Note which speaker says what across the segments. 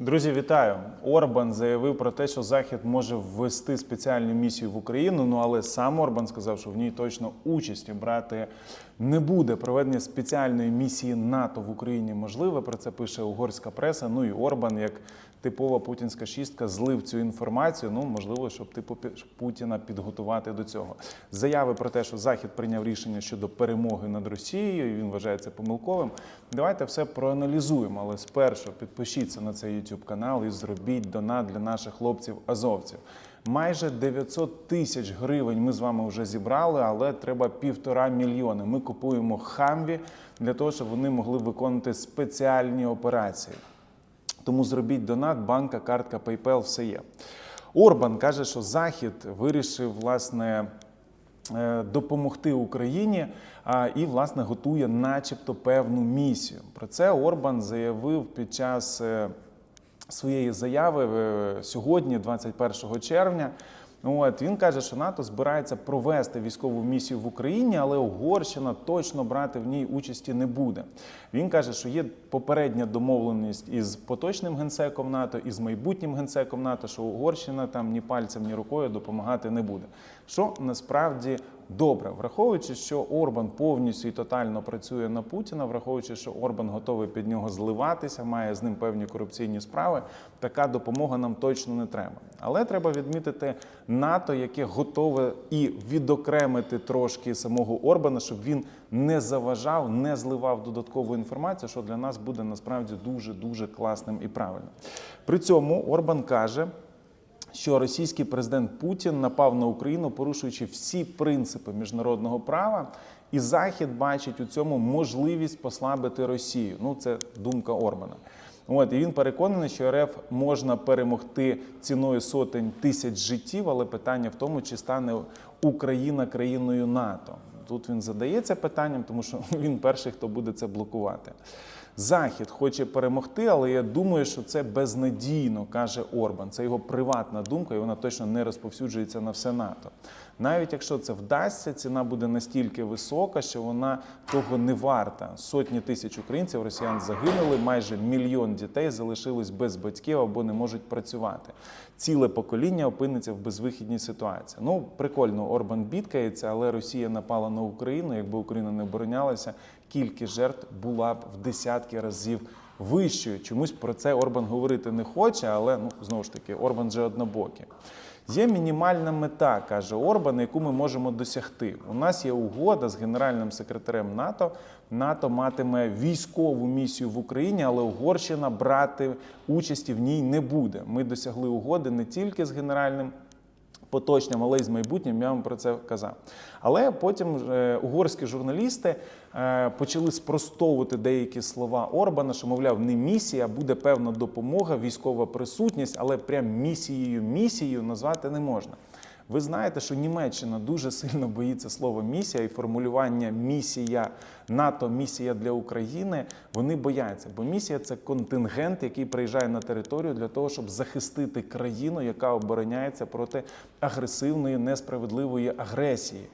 Speaker 1: Друзі, вітаю! Орбан заявив про те, що Захід може ввести спеціальну місію в Україну. Ну але сам Орбан сказав, що в ній точно участі брати не буде. Проведення спеціальної місії НАТО в Україні можливе. Про це пише угорська преса. Ну і Орбан, як типова путінська шістка, злив цю інформацію. Ну можливо, щоб типу Путіна підготувати до цього. Заяви про те, що Захід прийняв рішення щодо перемоги над Росією. Він вважає це помилковим. Давайте все проаналізуємо. Але спершу підпишіться на цей YouTube канал і зробіть донат для наших хлопців-азовців. Майже 900 тисяч гривень ми з вами вже зібрали, але треба півтора мільйони. Ми купуємо хамві для того, щоб вони могли виконувати спеціальні операції. Тому зробіть донат, банка, картка, PayPal, все є. Орбан каже, що Захід вирішив власне е, допомогти Україні і власне готує, начебто, певну місію. Про це Орбан заявив під час е, своєї заяви е, сьогодні, 21 червня. От він каже, що НАТО збирається провести військову місію в Україні, але Угорщина точно брати в ній участі не буде. Він каже, що є попередня домовленість із поточним генсеком НАТО і з майбутнім генсеком НАТО, що Угорщина там ні пальцем, ні рукою допомагати не буде. Що насправді добре, враховуючи, що Орбан повністю і тотально працює на Путіна, враховуючи, що Орбан готовий під нього зливатися, має з ним певні корупційні справи. Така допомога нам точно не треба. Але треба відмітити НАТО, яке готове і відокремити трошки самого Орбана, щоб він не заважав, не зливав додаткову інформацію, що для нас буде насправді дуже дуже класним і правильним. При цьому Орбан каже що російський президент Путін напав на Україну, порушуючи всі принципи міжнародного права, і Захід бачить у цьому можливість послабити Росію. Ну, це думка Орбана. От і він переконаний, що РФ можна перемогти ціною сотень тисяч життів, але питання в тому, чи стане Україна країною НАТО. Тут він задається питанням, тому що він перший, хто буде це блокувати. Захід хоче перемогти, але я думаю, що це безнадійно, каже Орбан. Це його приватна думка, і вона точно не розповсюджується на все НАТО. Навіть якщо це вдасться, ціна буде настільки висока, що вона того не варта. Сотні тисяч українців, росіян загинули, майже мільйон дітей залишились без батьків або не можуть працювати. Ціле покоління опиниться в безвихідній ситуації. Ну, прикольно, Орбан бідкається, але Росія напала на Україну. Якби Україна не оборонялася, кількість жертв була б в десятки разів вищою. Чомусь про це Орбан говорити не хоче, але ну знову ж таки, Орбан же однобокий. Є мінімальна мета, каже Орбан, яку ми можемо досягти. У нас є угода з генеральним секретарем НАТО. НАТО матиме військову місію в Україні, але Угорщина брати участі в ній не буде. Ми досягли угоди не тільки з генеральним поточним, але й з майбутнім, я вам про це казав. Але потім е, угорські журналісти е, почали спростовувати деякі слова Орбана, що, мовляв, не місія, а буде певна допомога, військова присутність, але прям місією місією назвати не можна. Ви знаєте, що Німеччина дуже сильно боїться слова місія і формулювання місія НАТО, місія для України. Вони бояться, бо місія це контингент, який приїжджає на територію для того, щоб захистити країну, яка обороняється проти агресивної несправедливої агресії.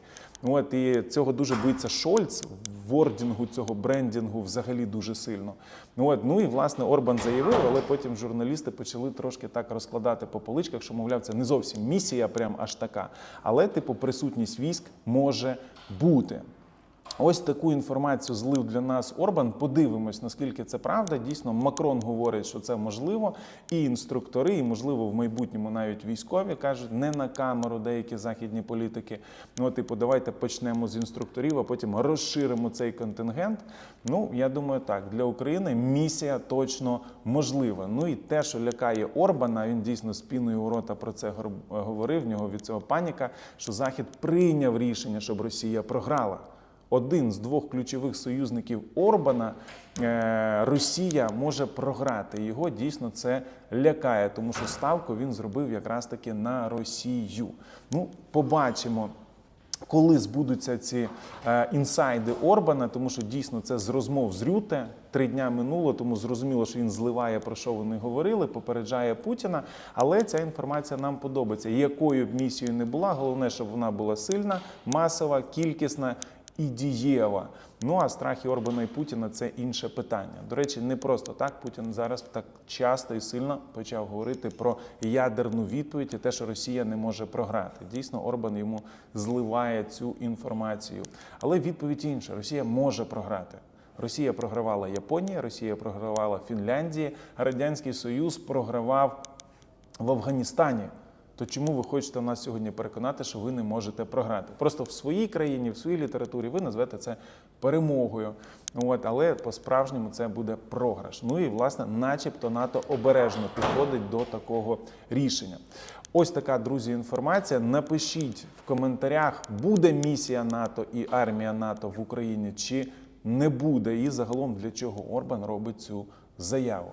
Speaker 1: От і цього дуже боїться Шольц вордінгу цього брендінгу взагалі дуже сильно. От ну і власне Орбан заявив, але потім журналісти почали трошки так розкладати по поличках, що мовляв, це не зовсім місія, прям аж така. Але, типу, присутність військ може бути. Ось таку інформацію злив для нас Орбан. Подивимось, наскільки це правда. Дійсно, Макрон говорить, що це можливо. І інструктори, і можливо в майбутньому навіть військові кажуть не на камеру деякі західні політики. Ну, типу, давайте почнемо з інструкторів, а потім розширимо цей контингент. Ну, я думаю, так для України місія точно можлива. Ну і те, що лякає Орбана, він дійсно з у рота про це говорив. В нього від цього паніка, що Захід прийняв рішення, щоб Росія програла один з двох ключових союзників Орбана, е, Росія може програти. Його дійсно це лякає, тому що ставку він зробив якраз таки на Росію. Ну, побачимо. Коли збудуться ці е, інсайди Орбана, тому що дійсно це з розмов з Рюте три дня минуло, тому зрозуміло, що він зливає про що вони говорили, попереджає Путіна. Але ця інформація нам подобається. Якою б місією не була, головне, щоб вона була сильна, масова, кількісна і дієва. Ну а страхи Орбана і Путіна це інше питання. До речі, не просто так Путін зараз так часто і сильно почав говорити про ядерну відповідь і те, що Росія не може програти. Дійсно, Орбан йому зливає цю інформацію. Але відповідь інша: Росія може програти. Росія програвала Японії, Росія програвала Фінляндії, Радянський Союз програвав в Афганістані. То чому ви хочете нас сьогодні переконати, що ви не можете програти? Просто в своїй країні, в своїй літературі ви назвете це перемогою. От, але по-справжньому це буде програш. Ну і власне, начебто, НАТО обережно підходить до такого рішення. Ось така, друзі, інформація. Напишіть в коментарях, буде місія НАТО і армія НАТО в Україні чи не буде, і загалом для чого Орбан робить цю заяву.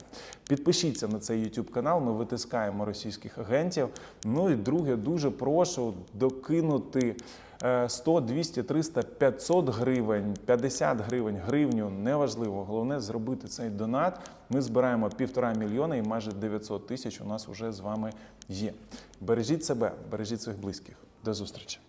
Speaker 1: Підпишіться на цей YouTube канал. Ми витискаємо російських агентів. Ну і друге, дуже прошу докинути е, 100, 200, 300, 500 гривень, 50 гривень, гривню. Неважливо. Головне зробити цей донат. Ми збираємо півтора мільйона і майже 900 тисяч у нас вже з вами є. Бережіть себе, бережіть своїх близьких. До зустрічі.